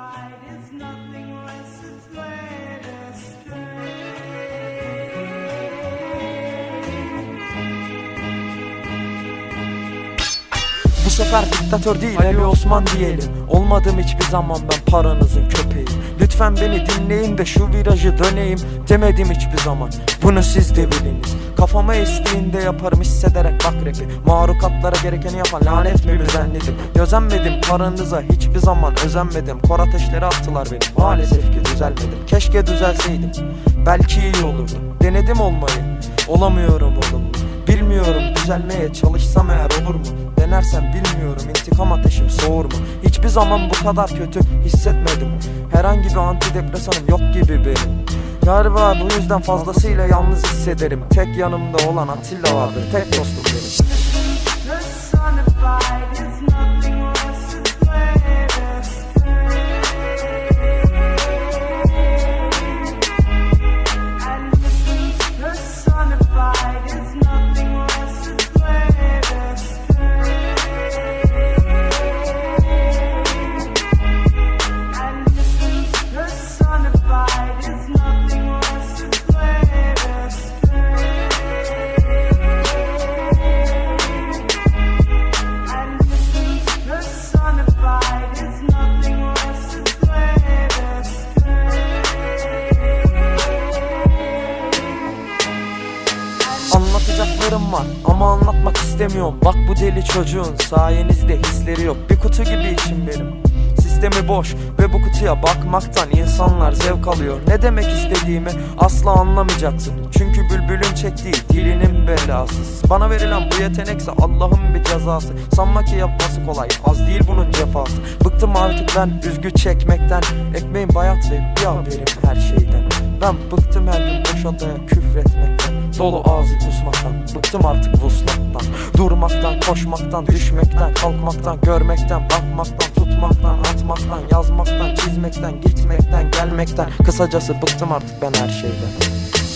personified is nothing sefer diktatör değil Ali Osman diyelim. Olmadım hiçbir zaman ben paranızın köpeği. Lütfen beni dinleyin de şu virajı döneyim Demedim hiçbir zaman. Bunu siz de biliniz. Kafama estiğinde yaparım hissederek bak rapi. Marukatlara gerekeni yapan lanet mi müzennedim Özenmedim paranıza hiçbir zaman özenmedim. Kor ateşleri attılar beni maalesef ki düzelmedim. Keşke düzelseydim belki iyi olurdu Denedim olmayı olamıyorum Bilmiyorum düzelmeye çalışsam eğer olur mu? Denersem bilmiyorum intikam ateşim soğur mu? Hiçbir zaman bu kadar kötü hissetmedim Herhangi bir antidepresanım yok gibi benim Galiba bu yüzden fazlasıyla yalnız hissederim Tek yanımda olan Atilla vardır tek dostum benim Anlatacaklarım var. Ama anlatmak istemiyorum. Bak bu deli çocuğun sayenizde hisleri yok. Bir kutu gibi içim benim. Sistemi boş ve bu kutuya bakmaktan insanlar zevk alıyor. Ne demek istediğimi asla anlamayacaksın. Çünkü bülbülün çektiği dilinin belası. Bana verilen bu yetenekse Allah'ın bir cezası. Sanma ki yapması kolay az değil bunun cefası. Bıktım artık ben üzgü çekmekten. Ekmeğim bayat ve bir haberim her şeyden. Ben bıktım her gün boş odaya küfretmekten Dolu ağzı kusmaktan Bıktım artık vuslattan. Durmaktan, koşmaktan, düşmekten Kalkmaktan, görmekten, bakmaktan Tutmaktan, atmaktan, yazmaktan Çizmekten, gitmekten, gelmekten. Kısacası bıktım artık ben her şeyden